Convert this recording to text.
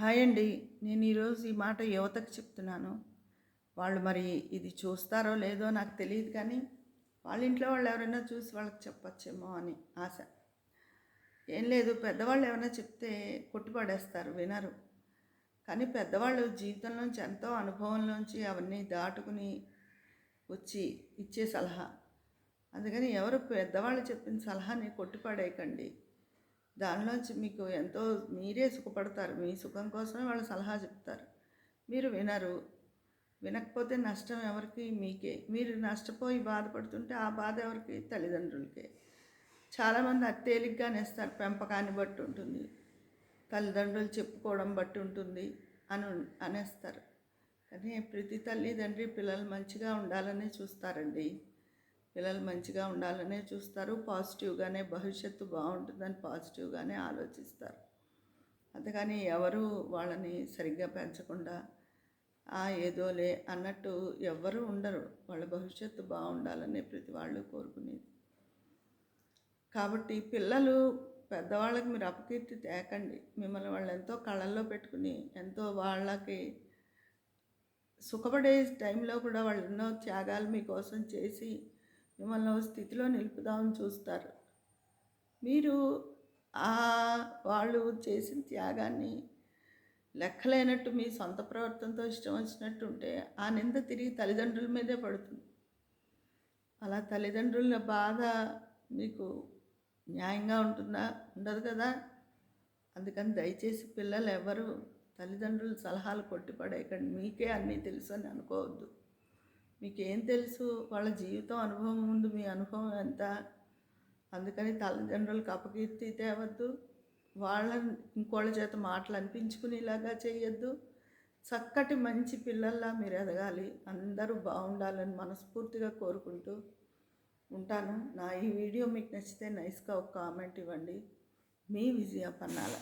Hi అండి. నేను ఈరోజు ఈ మాట యువతకు చెప్తున్నాను. వాళ్ళు మరి ఇది చూస్తారో లేదో నాకు తెలియదు కానీ వాళ్ళ ఇంట్లో వాళ్ళు ఎవరైనా చూసి వాళ్ళకి చెప్పచ్చేమో అని ఆశ. ఏం లేదు పెద్దవాళ్ళు ఏమైనా చెప్తే కొట్టుపడేస్తారు వినరు. కానీ పెద్దవాళ్ళు జీవితంలోంచి ఎంతో అనుభవంలోంచి అవన్నీ దాటుకుని వచ్చి ఇచ్చే సలహా. అందుకని ఎవరు పెద్దవాళ్ళు చెప్పిన సలహాని కొట్టుపడేయకండి. దానిలోంచి మీకు ఎంతో మీరే సుఖపడతారు. మీ సుఖం కోసమే వాళ్ళు సలహా చెప్తారు. మీరు వినరు. వినకపోతే నష్టం ఎవరికి? మీకే. మీరు నష్టపోయి బాధపడుతుంటే ఆ బాధ ఎవరికి? తల్లిదండ్రులకే. చాలామంది అత్తేలిగ్గా నేస్తారు. పెంపకాన్ని బట్టి ఉంటుంది. తల్లిదండ్రులు చెప్పుకోవడం బట్టి ఉంటుంది అని అనేస్తారు. కానీ ప్రతి తల్లిదండ్రి పిల్లలు మంచిగా ఉండాలని చూస్తారండి. పిల్లలు మంచిగా ఉండాలనే చూస్తారు. పాజిటివ్గానే భవిష్యత్తు బాగుంటుందని పాజిటివ్గానే ఆలోచిస్తారు. అంతేగాని ఎవరు వాళ్ళని సరిగ్గా పెంచకుండా ఆ ఏదోలే అన్నట్టు ఎవ్వరూ ఉండరు. వాళ్ళ భవిష్యత్తు బాగుండాలనే ప్రతి వాళ్ళు కోరుకునేది. కాబట్టి పిల్లలు పెద్దవాళ్ళకి మీరు అపకీర్తి తేకండి. మిమ్మల్ని వాళ్ళు ఎంతో కళల్లో పెట్టుకుని ఎంతో వాళ్ళకి సుఖపడే టైంలో కూడా వాళ్ళు ఎన్నో త్యాగాలు మీకోసం చేసి మిమ్మల్ని స్థితిలో నిలుపుదామని చూస్తారు. మీరు ఆ వాళ్ళు చేసిన త్యాగాన్ని లెక్కలేనట్టు మీ సొంత ప్రవర్తనతో ఇష్టం వచ్చినట్టు ఉంటే ఆ నింద తిరిగి తల్లిదండ్రుల మీదే పడుతుంది. అలా తల్లిదండ్రుల బాధ మీకు న్యాయంగా ఉంటుందా? ఉండదు కదా? అందుకని దయచేసి పిల్లలు ఎవరు తల్లిదండ్రుల సలహాలు కొట్టిపడేయకండి మీకే అన్నీ తెలుసు అని అనుకోవద్దు. మీకేం తెలుసు? వాళ్ళ జీవితం అనుభవం ముందు మీ అనుభవం ఎంత? అందుకని తల్లిదండ్రులకు అపకీర్తి తేవద్దు. వాళ్ళని ఇంకోళ్ళ చేత మాటలు అనిపించుకునేలాగా చేయొద్దు చక్కటి మంచి పిల్లల్లా మీరు ఎదగాలి. అందరూ బాగుండాలని మనస్ఫూర్తిగా కోరుకుంటూ ఉంటాను. నా ఈ వీడియో మీకు నచ్చితే నైస్గా ఒక కామెంట్ ఇవ్వండి. మీ విజయ పన్నాల.